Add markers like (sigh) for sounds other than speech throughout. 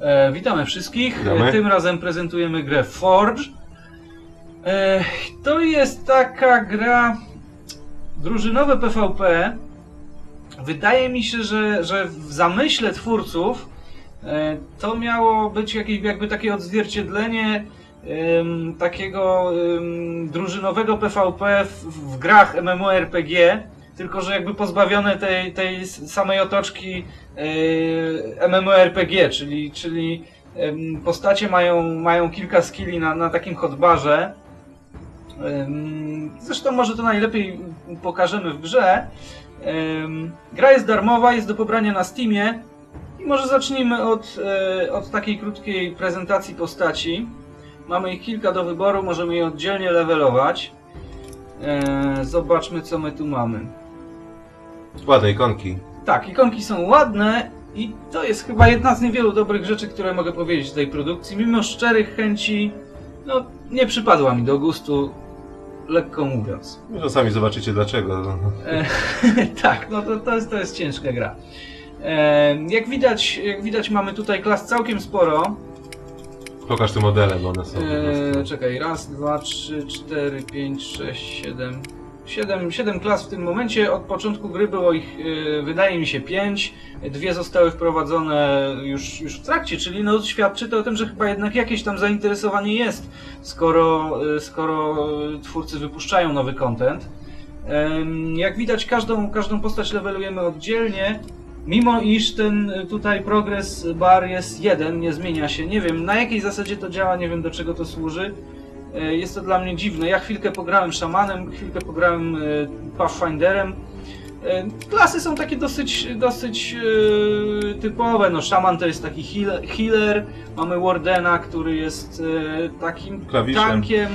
E, witamy wszystkich. Witamy. E, Tym razem prezentujemy grę Forge. E, to jest taka gra drużynowe PvP. Wydaje mi się, że, że w zamyśle twórców e, to miało być jakieś, jakby takie odzwierciedlenie takiego drużynowego PvP w, w grach MMORPG, tylko że jakby pozbawione tej, tej samej otoczki e, MMORPG, czyli, czyli postacie mają, mają kilka skilli na, na takim hotbarze. Zresztą może to najlepiej pokażemy w grze. Gra jest darmowa, jest do pobrania na Steamie. I może zacznijmy od, e, od takiej krótkiej prezentacji postaci. Mamy ich kilka do wyboru, możemy je oddzielnie levelować. E, Zobaczmy co my tu mamy. Ładne ikonki. Tak, ikonki są ładne i to jest chyba jedna z niewielu dobrych rzeczy, które mogę powiedzieć o tej produkcji. Mimo szczerych chęci, no nie przypadła mi do gustu, lekko mówiąc. No sami zobaczycie dlaczego. E, (laughs) tak, no to, to, jest, to jest ciężka gra. E, jak, widać, jak widać mamy tutaj klas całkiem sporo. Pokaż te modele, bo one są E, czekaj, raz, dwa, trzy, cztery, pięć, sześć, siedem. Siedem, siedem klas w tym momencie. Od początku gry było ich, e, wydaje mi się, pięć. Dwie zostały wprowadzone już, już w trakcie, czyli no, świadczy to o tym, że chyba jednak jakieś tam zainteresowanie jest, skoro, e, skoro twórcy wypuszczają nowy content. Jak widać, każdą, każdą postać levelujemy oddzielnie. Mimo iż ten y, tutaj progres bar jest jeden, nie zmienia się. Nie wiem na jakiej zasadzie to działa, nie wiem do czego to służy. E, Jest to dla mnie dziwne. Ja chwilkę pograłem szamanem, chwilkę pograłem e, Pathfinderem. E, Klasy są takie dosyć, dosyć typowe. No, szaman to jest taki heal- healer. Mamy Wardena, który jest takim Klawiszem. tankiem.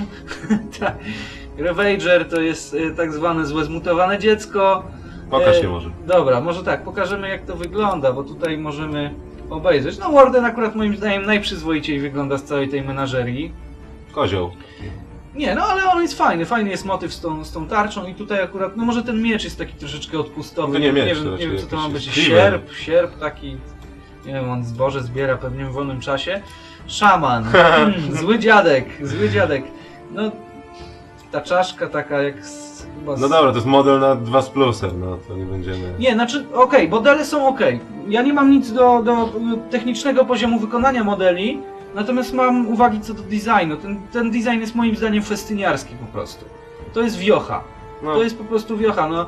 (laughs) Ravager to jest tak zwane złe zmutowane dziecko. Pokaż się może. Dobra, może tak, pokażemy jak to wygląda, bo tutaj możemy obejrzeć. No Warden akurat moim zdaniem najprzyzwoiciej wygląda z całej tej menażerii. Kozioł. Nie, no ale on jest fajny, fajny jest motyw z tą, z tą tarczą i tutaj akurat, no może ten miecz jest taki troszeczkę odpustowy. To nie miecz, nie to wiem, nie wiem co to ma jakiś być. cleaver. Sierp, sierp taki, nie wiem, on zboże zbiera pewnie w wolnym czasie. Szaman, (laughs) hmm, zły dziadek, zły dziadek. No, ta czaszka taka jak z, chyba z... No dobra, to jest model na 2 z plusem, no to nie będziemy... Nie, znaczy, okej, modele są ok. Ja nie mam nic do, do y, technicznego poziomu wykonania modeli, natomiast mam uwagi co do designu. Ten, ten design jest moim zdaniem festyniarski po prostu. To jest wiocha. No, To jest po prostu wiocha, no.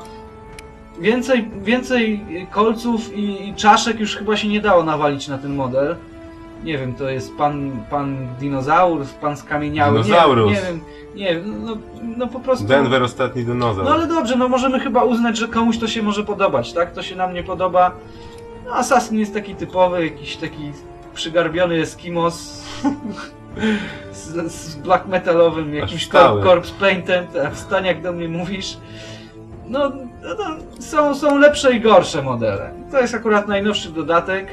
Więcej, więcej kolców i, i czaszek już chyba się nie dało nawalić na ten model. Nie wiem, to jest pan, pan dinozaur, pan skamieniały. Dinozaurus. Nie, nie wiem, nie wiem, no, no po prostu... Denver ostatni dinozaur. No ale dobrze, no możemy chyba uznać, że komuś to się może podobać, tak? To się nam nie podoba. No Assassin jest taki typowy, jakiś taki przygarbiony Eskimos (laughs) z, z black metalowym jakimś cor- corpse paintem, tak, wstań jak do mnie mówisz. No, no, no są, są lepsze i gorsze modele. To jest akurat najnowszy dodatek.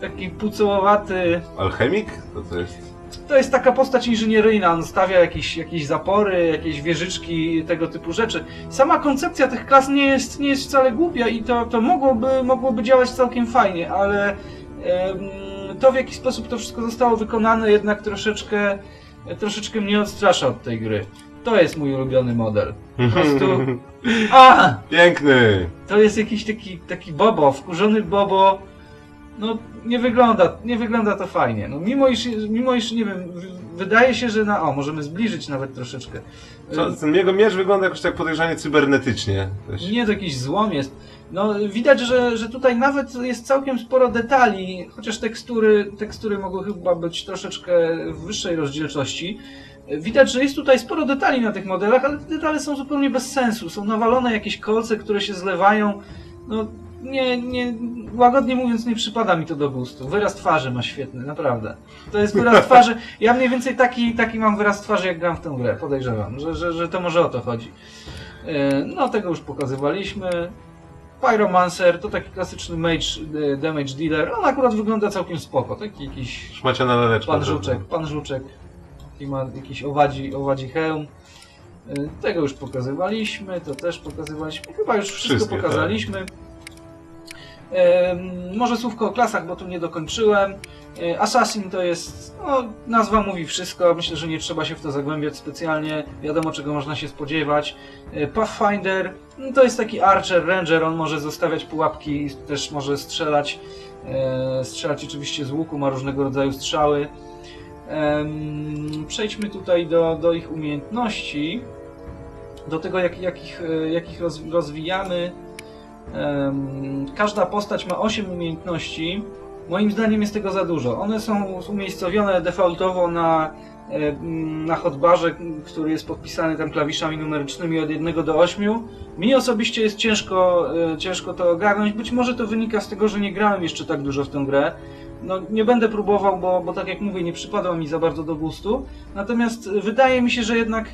Taki pucołowaty, Alchemik? To co jest? to jest taka postać inżynieryjna, on stawia jakieś, jakieś zapory, jakieś wieżyczki, tego typu rzeczy. Sama koncepcja tych klas nie jest, nie jest wcale głupia i to, to mogłoby, mogłoby działać całkiem fajnie, ale em, to w jaki sposób to wszystko zostało wykonane jednak troszeczkę, troszeczkę mnie odstrasza od tej gry. To jest mój ulubiony model. Po (laughs) prostu... A! Piękny! To jest jakiś taki, taki bobo, wkurzony bobo. No, nie wygląda, nie wygląda to fajnie. No, mimo iż, mimo iż, nie wiem, wydaje się, że na, o, możemy zbliżyć nawet troszeczkę. Co, ten jego miecz wygląda jakoś tak podejrzanie cybernetycznie. Nie, to jakiś złom jest. No, widać, że, że tutaj nawet jest całkiem sporo detali, chociaż tekstury, tekstury mogły chyba być troszeczkę w wyższej rozdzielczości. Widać, że jest tutaj sporo detali na tych modelach, ale te detale są zupełnie bez sensu. Są nawalone jakieś kolce, które się zlewają. No, nie, nie, łagodnie mówiąc, nie przypada mi to do gustu. Wyraz twarzy ma świetny, naprawdę. To jest wyraz twarzy. Ja mniej więcej taki, taki mam wyraz twarzy, jak gram w tę grę, podejrzewam, że, że, że to może o to chodzi. E, No, tego już pokazywaliśmy. Pyromancer to taki klasyczny mage e, damage dealer. On akurat wygląda całkiem spoko. Taki jakiś Szmaciana laleczka. pan żuczek, pan żuczek. I ma jakiś owadzi, owadzi hełm. E, Tego już pokazywaliśmy, to też pokazywaliśmy. Chyba już wszystko Wszystkie, tak. pokazaliśmy. Em, Może słówko o klasach, bo tu nie dokończyłem. E, Assassin to jest, no, nazwa mówi wszystko, myślę, że nie trzeba się w to zagłębiać specjalnie, wiadomo czego można się spodziewać. E, Pathfinder no, to jest taki archer, ranger, on może zostawiać pułapki, też może strzelać, e, strzelać oczywiście z łuku, ma różnego rodzaju strzały. Przejdźmy tutaj do, do ich umiejętności, do tego jak, jak ich, jak ich roz, rozwijamy. Każda postać ma 8 umiejętności. Moim zdaniem jest tego za dużo. One są umiejscowione defaultowo na, na hotbarze, który jest podpisany tam klawiszami numerycznymi od 1 do 8. Mi osobiście jest ciężko, e, ciężko to ogarnąć. Być może to wynika z tego, że nie grałem jeszcze tak dużo w tę grę. No, nie będę próbował, bo, bo tak jak mówię, nie przypadła mi za bardzo do gustu. Natomiast wydaje mi się, że jednak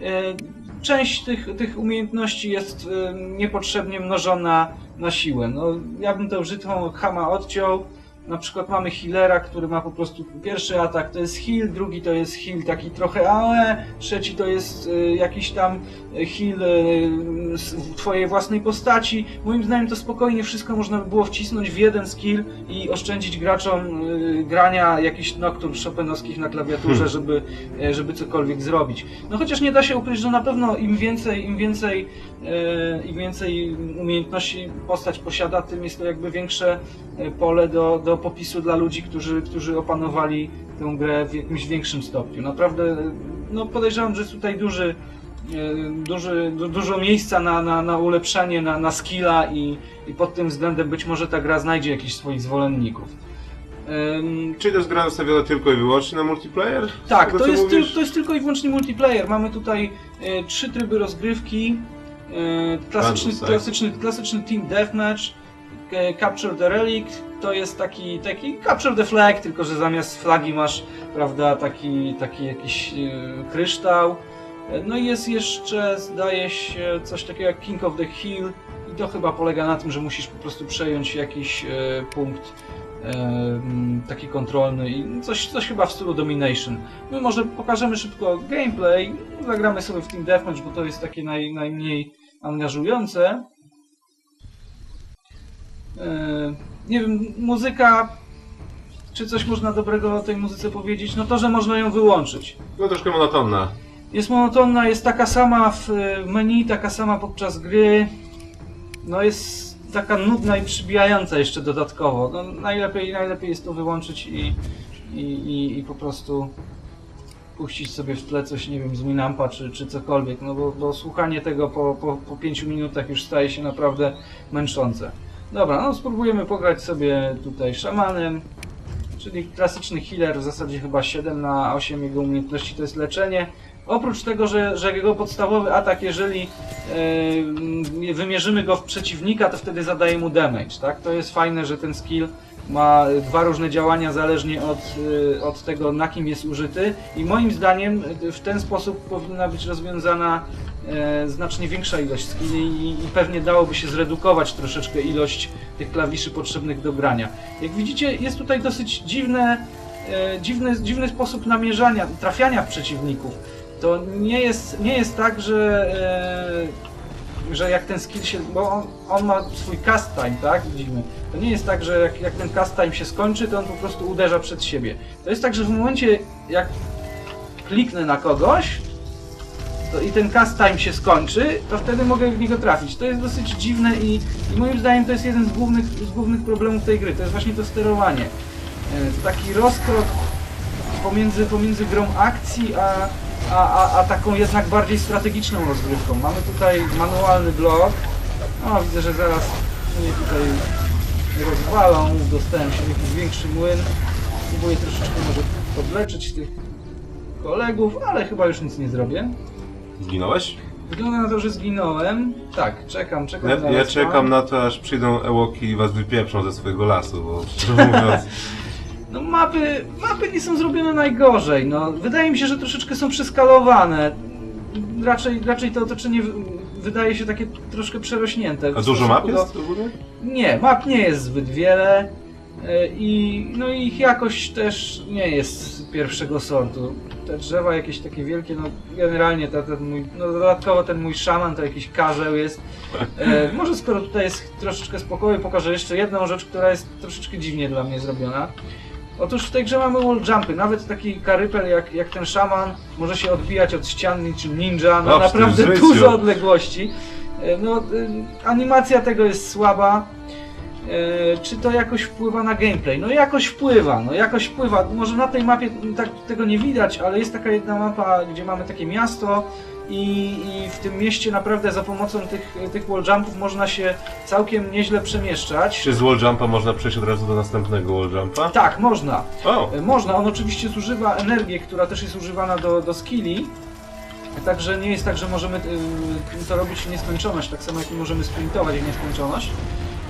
e, część tych, tych umiejętności jest niepotrzebnie mnożona na siłę. No, ja bym to brzytwą Hama odciął. Na przykład mamy healera, który ma po prostu pierwszy atak to jest heal, drugi to jest heal taki trochę AOE, trzeci to jest e, jakiś tam heal e, z twojej własnej postaci. Moim zdaniem to spokojnie wszystko można by było wcisnąć w jeden skill i oszczędzić graczom e, grania jakichś noctur chopinowskich na klawiaturze, Hmm. żeby, e, żeby cokolwiek zrobić. No chociaż nie da się ukryć, że na pewno im więcej, im więcej, im więcej umiejętności postać posiada, tym jest to jakby większe e, pole do, do popisu dla ludzi, którzy, którzy opanowali tę grę w jakimś większym stopniu. Naprawdę, e, no podejrzewam, że jest tutaj duży, e, duży, du, dużo miejsca na, na, na ulepszenie, na, na skilla i, i pod tym względem być może ta gra znajdzie jakichś swoich zwolenników. Em, Czyli to jest gra nastawiona tylko i wyłącznie na multiplayer? Tak, tego, to jest, to jest tylko i wyłącznie multiplayer. Mamy tutaj e, trzy tryby rozgrywki. E, klasyczny, klasyczny, klasyczny Team Deathmatch, e, Capture the Relic, to jest taki, taki Capture the Flag, tylko że zamiast flagi masz, prawda, taki, taki jakiś e, kryształ. No i jest jeszcze, zdaje się, coś takiego jak King of the Hill i to chyba polega na tym, że musisz po prostu przejąć jakiś punkt taki kontrolny i coś, coś chyba w stylu Domination. My może pokażemy szybko gameplay, zagramy sobie w Team Deathmatch, bo to jest takie naj, najmniej angażujące. E, nie wiem, muzyka, czy coś można dobrego o tej muzyce powiedzieć? No to, że można ją wyłączyć. No troszkę monotonna. Jest monotonna, jest taka sama w e, menu, taka sama podczas gry. No jest taka nudna i przybijająca jeszcze dodatkowo. No, najlepiej, najlepiej jest to wyłączyć i, i, i, i po prostu puścić sobie w tle coś, nie wiem, z Winampa czy, czy cokolwiek, no bo, bo słuchanie tego po, po, po 5 minutach już staje się naprawdę męczące. Dobra, no spróbujemy pograć sobie tutaj szamanem, czyli klasyczny healer, w zasadzie chyba 7 na 8 jego umiejętności to jest leczenie. Oprócz tego, że, że jego podstawowy atak, jeżeli e, wymierzymy go w przeciwnika, to wtedy zadaje mu damage, tak? To jest fajne, że ten skill ma dwa różne działania zależnie od, e, od tego, na kim jest użyty i moim zdaniem e, w ten sposób powinna być rozwiązana znacznie większa ilość skilli i, i pewnie dałoby się zredukować troszeczkę ilość tych klawiszy potrzebnych do grania. Jak widzicie, jest tutaj dosyć dziwne, dziwny, dziwny sposób namierzania, trafiania w przeciwników. To nie jest, nie jest tak, że, e, że jak ten skill się. Bo on, on ma swój cast time, tak? Widzimy. To nie jest tak, że jak, jak ten cast time się skończy, to on po prostu uderza przed siebie. To jest tak, że w momencie jak kliknę na kogoś to i ten cast time się skończy, to wtedy mogę w niego trafić. To jest dosyć dziwne i, i moim zdaniem to jest jeden z głównych, z głównych problemów tej gry. To jest właśnie to sterowanie. E, To taki rozkrok pomiędzy, pomiędzy grą akcji, a, a, a, a taką jednak bardziej strategiczną rozgrywką. Mamy tutaj manualny blok. O, widzę, że zaraz mnie tutaj rozwalą. Dostałem się w jakiś większy młyn. Próbuję troszeczkę może podleczyć tych kolegów, ale chyba już nic nie zrobię. Zginąłeś? Wygląda na to, że zginąłem. Tak, czekam, czekam Ja, na ja czekam na to, aż przyjdą Ewoki i was wypieprzą ze swojego lasu, bo szczerze mówiąc... (laughs) No mapy, mapy nie są zrobione najgorzej. No, wydaje mi się, że troszeczkę są przeskalowane. Raczej, raczej to otoczenie wydaje się takie troszkę przerośnięte. A dużo map jest? Do... Nie, map nie jest zbyt wiele. e, I no ich jakość też nie jest pierwszego sortu. Te drzewa jakieś takie wielkie, no generalnie ta, ten mój, no dodatkowo ten mój szaman to jakiś karzeł jest. E, może skoro tutaj jest troszeczkę spokoju, pokażę jeszcze jedną rzecz, która jest troszeczkę dziwnie dla mnie zrobiona. Otóż w tej grze mamy wall jumpy, nawet taki karypel jak, jak ten szaman może się odbijać od ścian niczym ninja na O, w tym naprawdę dużo odległości. E, No, y, animacja tego jest słaba. E, Czy to jakoś wpływa na gameplay? No jakoś wpływa, no jakoś wpływa. Może na tej mapie tak tego nie widać, ale jest taka jedna mapa, gdzie mamy takie miasto i, i w tym mieście naprawdę za pomocą tych, tych wall jumpów można się całkiem nieźle przemieszczać. Czy z wall jumpa można przejść od razu do następnego wall jumpa? Tak, można. O! E, Można, on oczywiście zużywa energię, która też jest używana do, do skilli. Także nie jest tak, że możemy y, to robić w nieskończoność, tak samo jak nie możemy sprintować w nieskończoność.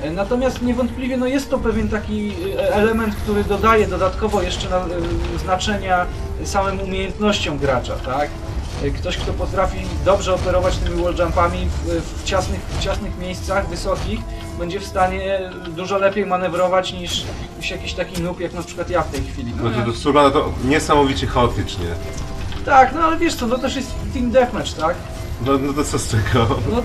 E, Natomiast niewątpliwie no jest to pewien taki y, element, który dodaje dodatkowo jeszcze na, y, znaczenia samym umiejętnościom gracza, tak? E, Ktoś, kto potrafi dobrze operować tymi wall jumpami w, w, ciasnych, w ciasnych miejscach, wysokich, będzie w stanie dużo lepiej manewrować niż, niż jakiś taki noob, jak na przykład ja w tej chwili. No to, to wygląda to niesamowicie chaotycznie. Tak, no ale wiesz co, no też jest Team Deathmatch, tak? No, no to co z tego? No,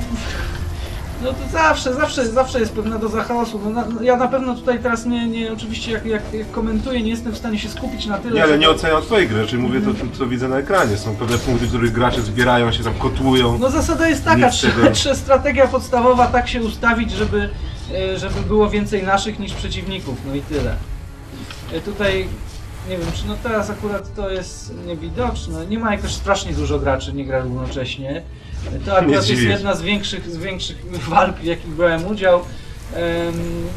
no to zawsze, zawsze, zawsze jest pewna doza chaosu. No, na, ja na pewno tutaj teraz nie, nie oczywiście jak, jak, jak komentuję, nie jestem w stanie się skupić na tyle, Nie, ale nie oceniam twojej gry, czyli mówię to, to, co widzę na ekranie. Są pewne punkty, w których gracze zbierają się, tam kotłują. No zasada jest taka, Nic tego. trzeba strategia podstawowa tak się ustawić, żeby, e, żeby było więcej naszych niż przeciwników, no i tyle. E, Tutaj nie wiem, czy no teraz akurat to jest niewidoczne. Nie ma jakoś strasznie dużo graczy, nie gra równocześnie. E, To akurat jest jedna z większych, z większych walk, w jakich brałem udział.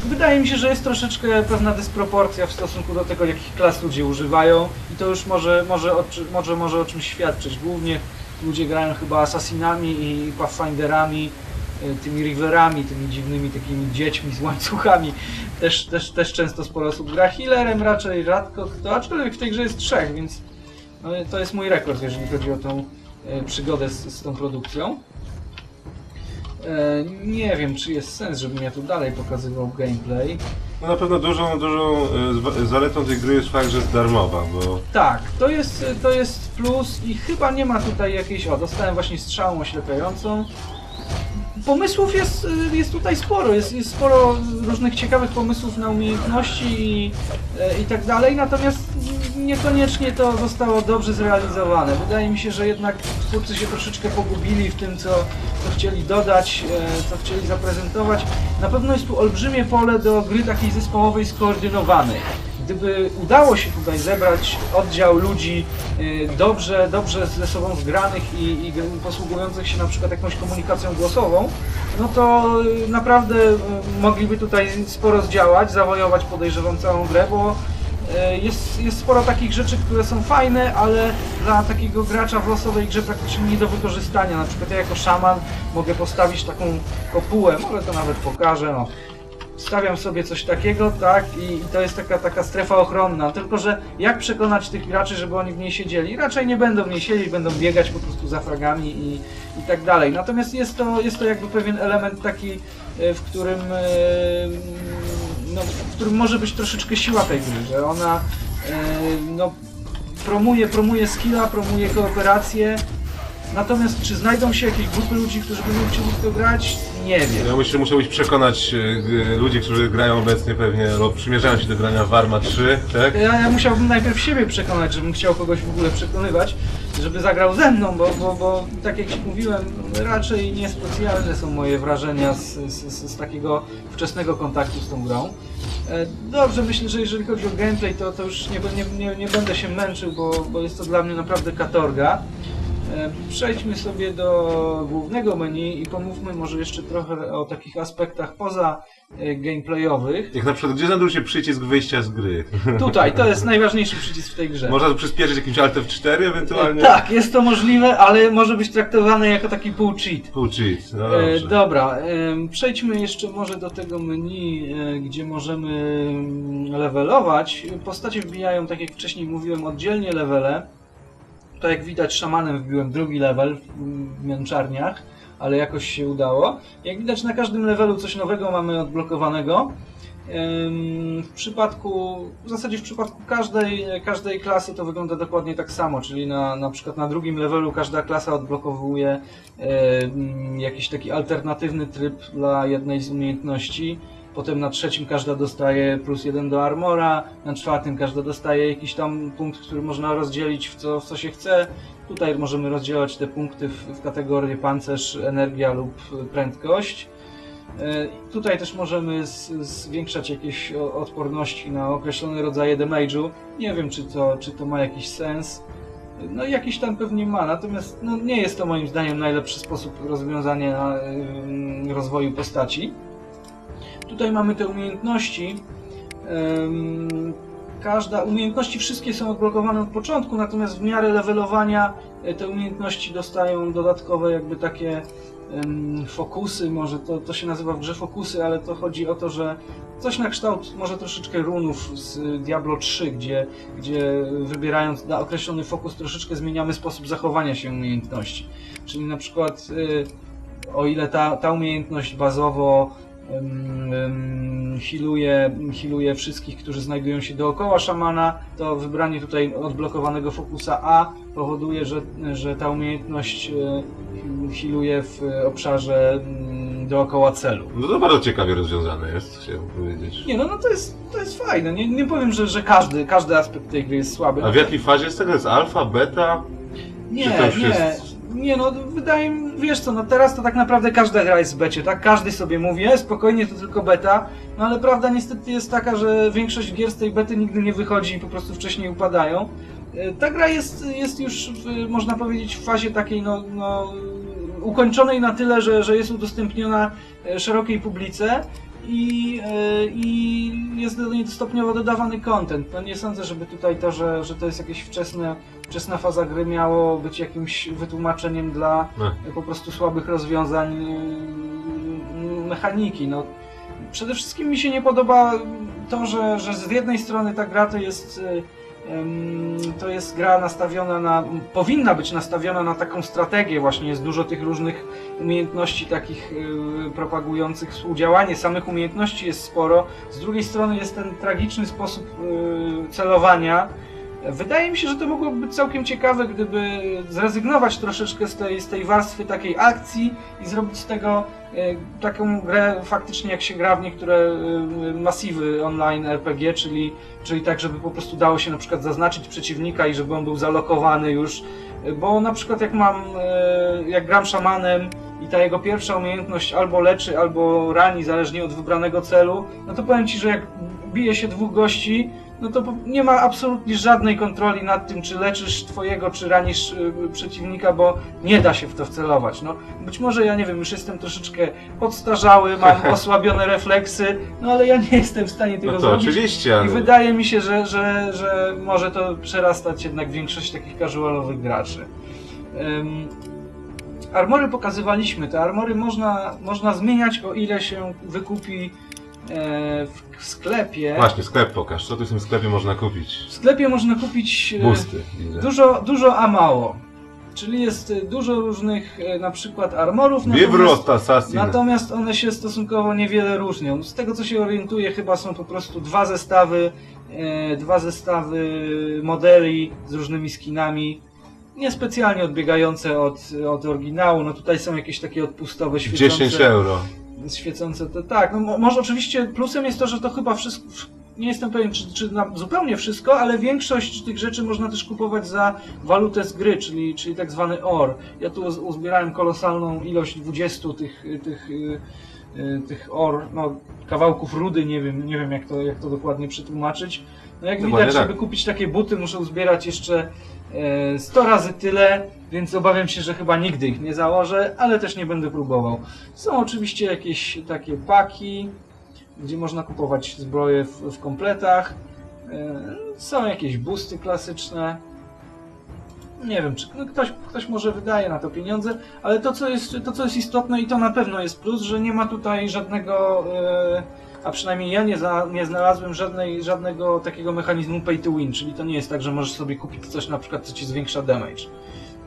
Wydaje mi się, że jest troszeczkę pewna dysproporcja w stosunku do tego, jakich klas ludzie używają i to już może, może, może, może o czymś świadczyć. Głównie ludzie grają chyba Assassinami i Pathfinderami, y, tymi Riverami, tymi dziwnymi takimi dziećmi z łańcuchami. Też, też, też często sporo osób gra healerem, raczej rzadko kto, aczkolwiek w tej grze jest trzech, więc no, to jest mój rekord, jeżeli chodzi o tą e, przygodę z, z tą produkcją. E, nie wiem, czy jest sens, żebym ja tu dalej pokazywał gameplay. No na pewno dużą, dużą e, zaletą tej gry jest fakt, że jest darmowa, bo Tak, to jest, to jest plus i chyba nie ma tutaj jakiejś... O, dostałem właśnie strzałą oślepiającą. Pomysłów jest, jest tutaj sporo, jest, jest sporo różnych ciekawych pomysłów na umiejętności i, e, i tak dalej, natomiast niekoniecznie to zostało dobrze zrealizowane. Wydaje mi się, że jednak twórcy się troszeczkę pogubili w tym, co, co chcieli dodać, e, co chcieli zaprezentować. Na pewno jest tu olbrzymie pole do gry takiej zespołowej, skoordynowanej. Gdyby udało się tutaj zebrać oddział ludzi y, dobrze, dobrze ze sobą zgranych i, i posługujących się na przykład jakąś komunikacją głosową, no to y, naprawdę y, mogliby tutaj sporo zdziałać, zawojować podejrzewam całą grę, bo jest, jest sporo takich rzeczy, które są fajne, ale dla takiego gracza w losowej grze praktycznie nie do wykorzystania. Na przykład ja jako szaman mogę postawić taką kopułę, może to nawet pokażę. No stawiam sobie coś takiego, tak, i, i to jest taka, taka strefa ochronna, tylko że jak przekonać tych graczy, żeby oni w niej siedzieli? Raczej nie będą w niej siedzieć, będą biegać po prostu za fragami i, i tak dalej. Natomiast jest to, jest to jakby pewien element taki, e, w którym, e, no, w którym może być troszeczkę siła tej gry, że ona e, no, promuje, promuje skilla, promuje kooperację, Natomiast czy znajdą się jakieś grupy ludzi, którzy będą chcieli w to grać? Nie wiem. ja myślę, że musiałbyś przekonać e, ludzi, którzy grają obecnie pewnie lub przymierzają się do grania w Arma 3, tak? Ja, ja musiałbym najpierw siebie przekonać, żebym chciał kogoś w ogóle przekonywać, żeby zagrał ze mną, bo, bo, bo tak jak Ci mówiłem, raczej niespecjalne są moje wrażenia z, z, z, z takiego wczesnego kontaktu z tą grą. E, Dobrze, myślę, że jeżeli chodzi o gameplay, to, to już nie, nie, nie, nie będę się męczył, bo, bo jest to dla mnie naprawdę katorga. E, Przejdźmy sobie do głównego menu i pomówmy może jeszcze trochę o takich aspektach poza e, gameplayowych. Jak na przykład, gdzie znajduje się przycisk wyjścia z gry? (laughs) Tutaj, to jest najważniejszy przycisk w tej grze. Można to przyspieszyć jakimś Alt F4 ewentualnie? Tak, jest to możliwe, ale może być traktowane jako taki pół cheat. Full cheat, no E, dobrze. dobra, przejdźmy jeszcze może do tego menu, e, gdzie możemy mm, levelować. Postacie wbijają, tak jak wcześniej mówiłem, oddzielnie levele. Jak widać szamanem wbiłem drugi level w męczarniach, ale jakoś się udało. Jak widać na każdym levelu coś nowego mamy odblokowanego. W przypadku, w zasadzie w przypadku każdej, każdej klasy to wygląda dokładnie tak samo, czyli na, na przykład na drugim levelu każda klasa odblokowuje jakiś taki alternatywny tryb dla jednej z umiejętności. Potem na trzecim każda dostaje plus jeden do armora, na czwartym każda dostaje jakiś tam punkt, który można rozdzielić w co, w co się chce. Tutaj możemy rozdzielać te punkty w, w kategorie pancerz, energia lub prędkość. E, Tutaj też możemy zwiększać jakieś odporności na określone rodzaje damage'u. Nie wiem, czy to, czy to ma jakiś sens. No jakiś tam pewnie ma, natomiast no, nie jest to moim zdaniem najlepszy sposób rozwiązania rozwoju postaci. Tutaj mamy te umiejętności. Każda umiejętności wszystkie są odblokowane od początku, natomiast w miarę levelowania e, te umiejętności dostają dodatkowe jakby takie fokusy, może to, to się nazywa w grze fokusy, ale to chodzi o to, że coś na kształt może troszeczkę runów z Diablo 3, gdzie, gdzie wybierając na określony fokus troszeczkę zmieniamy sposób zachowania się umiejętności. Czyli na przykład y, o ile ta, ta umiejętność bazowo healuje, healuje wszystkich, którzy znajdują się dookoła szamana, to wybranie tutaj odblokowanego fokusa A powoduje, że, że ta umiejętność e, healuje w obszarze mm, dookoła celu. No to bardzo ciekawie rozwiązane jest, chciałem powiedzieć. Nie no, no to jest, to jest fajne. Nie, nie powiem, że, że każdy, każdy aspekt tej gry jest słaby. A w jakiej fazie jest tego? Jest alfa, beta? Nie, nie. jest- Nie no, wydaje mi, wiesz co, no teraz to tak naprawdę każda gra jest w becie, tak? Każdy sobie mówi, e, spokojnie, to tylko beta, no ale prawda niestety jest taka, że większość gier z tej bety nigdy nie wychodzi i po prostu wcześniej upadają. E, Ta gra jest, jest już, można powiedzieć, w fazie takiej, no, no ukończonej na tyle, że, że jest udostępniona e, szerokiej publice i, e, i jest do niej stopniowo dodawany content. No nie sądzę, żeby tutaj to, że, że to jest jakieś wczesne, wczesna faza gry miało być jakimś wytłumaczeniem dla No. po prostu słabych rozwiązań e, mechaniki. No, przede wszystkim mi się nie podoba to, że, że z jednej strony ta gra to jest em, to jest gra nastawiona na, powinna być nastawiona na taką strategię właśnie, jest dużo tych różnych umiejętności takich y, propagujących współdziałanie, samych umiejętności jest sporo, z drugiej strony jest ten tragiczny sposób y, celowania. Wydaje mi się, że to mogłoby być całkiem ciekawe, gdyby zrezygnować troszeczkę z tej, z tej warstwy takiej akcji i zrobić z tego y, taką grę faktycznie jak się gra w niektóre y, masywy online RPG, czyli, czyli tak, żeby po prostu dało się na przykład zaznaczyć przeciwnika i żeby on był zalokowany już, Y, bo na przykład jak mam, jak gram szamanem i ta jego pierwsza umiejętność albo leczy, albo rani, zależnie od wybranego celu, no to powiem Ci, że jak bije się dwóch gości, no to nie ma absolutnie żadnej kontroli nad tym, czy leczysz twojego, czy ranisz y, przeciwnika, bo nie da się w to wcelować. No, być może ja nie wiem, już jestem troszeczkę podstarzały, mam (laughs) osłabione refleksy, no ale ja nie jestem w stanie tego No to zrobić. oczywiście, I ale... wydaje mi się, że, że, że może to przerastać jednak większość takich casualowych graczy. Armory pokazywaliśmy. Te armory można, można zmieniać, o ile się wykupi e, w sklepie. Właśnie, sklep pokaż. Co tu w tym sklepie można kupić? W sklepie można kupić e, Busty, widzę. dużo, dużo a mało. Czyli jest e, dużo różnych e, na przykład armorów. natomiast- Bifrost Assassin. Natomiast one się stosunkowo niewiele różnią. Z tego co się orientuję, chyba są po prostu dwa zestawy, e, dwa zestawy modeli z różnymi skinami. Niespecjalnie odbiegające od, od oryginału. No tutaj są jakieś takie odpustowe, świecące. 10 euro. Świecące to tak. No, mo- może oczywiście plusem jest to, że to chyba wszystko. Nie jestem pewien, czy, czy na zupełnie wszystko, ale większość tych rzeczy można też kupować za walutę z gry, czyli, czyli tak zwany OR. Ja tu uz- uzbierałem kolosalną ilość 20 tych, tych, y, y, tych OR, no, kawałków rudy, nie wiem, nie wiem jak, to, jak to dokładnie przetłumaczyć. No jak Dokładnie widać, tak. żeby kupić takie buty, muszę uzbierać jeszcze 100 razy tyle, więc obawiam się, że chyba nigdy ich nie założę, ale też nie będę próbował. Są oczywiście jakieś takie paki, gdzie można kupować zbroje w, w kompletach. E, Są jakieś busty klasyczne. Nie wiem, czy no ktoś, ktoś może wydaje na to pieniądze, ale to co, jest, to, co jest istotne i to na pewno jest plus, że nie ma tutaj żadnego, e, a przynajmniej ja nie, za, nie znalazłem żadnej, żadnego takiego mechanizmu pay to win, czyli to nie jest tak, że możesz sobie kupić coś na przykład, co ci zwiększa damage.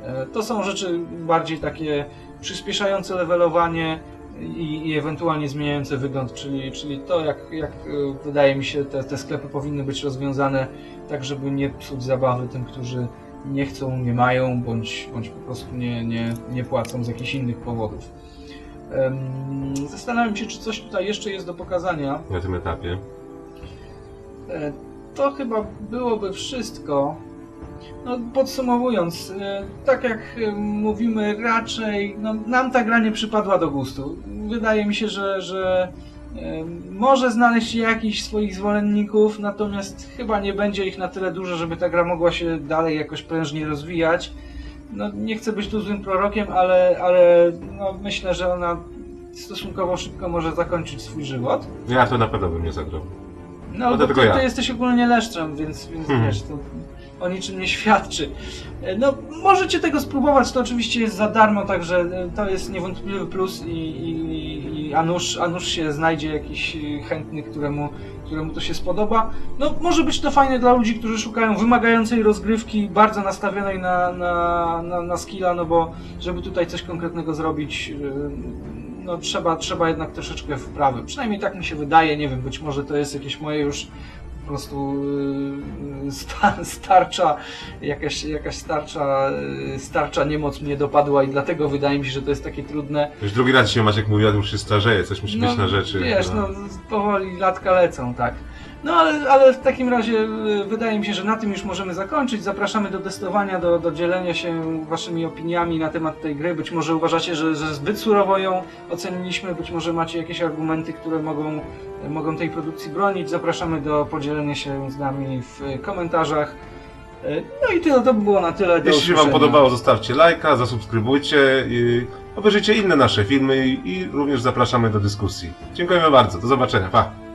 E, To są rzeczy bardziej takie przyspieszające levelowanie, i, i ewentualnie zmieniające wygląd, czyli, czyli to jak, jak e, wydaje mi się te, te sklepy powinny być rozwiązane tak, żeby nie psuć zabawy tym, którzy nie chcą, nie mają, bądź, bądź po prostu nie, nie, nie płacą z jakichś innych powodów. Zastanawiam się, czy coś tutaj jeszcze jest do pokazania. Na tym etapie. E, To chyba byłoby wszystko. No, podsumowując, e, tak jak e, mówimy, raczej no, nam ta gra nie przypadła do gustu. Wydaje mi się, że, że może znaleźć jakichś swoich zwolenników, natomiast chyba nie będzie ich na tyle dużo, żeby ta gra mogła się dalej jakoś prężnie rozwijać. No, nie chcę być tu złym prorokiem, ale, ale no, myślę, że ona stosunkowo szybko może zakończyć swój żywot. Ja to na pewno bym nie zagrał. No, No bo dlatego ty, ja. ty jesteś ogólnie leszczem, więc, więc Mhm. wiesz, to o niczym nie świadczy. E, No, możecie tego spróbować, to oczywiście jest za darmo, także e, to jest niewątpliwy plus i, i, i a, nuż, a nuż się znajdzie jakiś e, chętny, któremu, któremu to się spodoba. No, może być to fajne dla ludzi, którzy szukają wymagającej rozgrywki, bardzo nastawionej na, na, na, na skilla, no bo żeby tutaj coś konkretnego zrobić, no trzeba, trzeba jednak troszeczkę wprawy. Przynajmniej tak mi się wydaje, nie wiem, być może to jest jakieś moje już po prostu sta, starcza, jakaś, jakaś starcza, yy, starcza niemoc mnie dopadła i dlatego wydaje mi się, że to jest takie trudne. Już drugi raz dzisiaj Maciek mówi, ja już się starzeję, coś musi być na rzeczy. Wiesz, no. no powoli latka lecą, tak. No ale, ale w takim razie y, wydaje mi się, że na tym już możemy zakończyć. Zapraszamy do testowania, do, do dzielenia się waszymi opiniami na temat tej gry. Być może uważacie, że, że zbyt surowo ją oceniliśmy, być może macie jakieś argumenty, które mogą, mogą tej produkcji bronić. Zapraszamy do podzielenia się z nami w komentarzach. Y, No i tyle, to by było na tyle. Jeśli się Wam podobało, zostawcie lajka, zasubskrybujcie, obejrzyjcie inne nasze filmy i również zapraszamy do dyskusji. Dziękujemy bardzo, do zobaczenia, pa!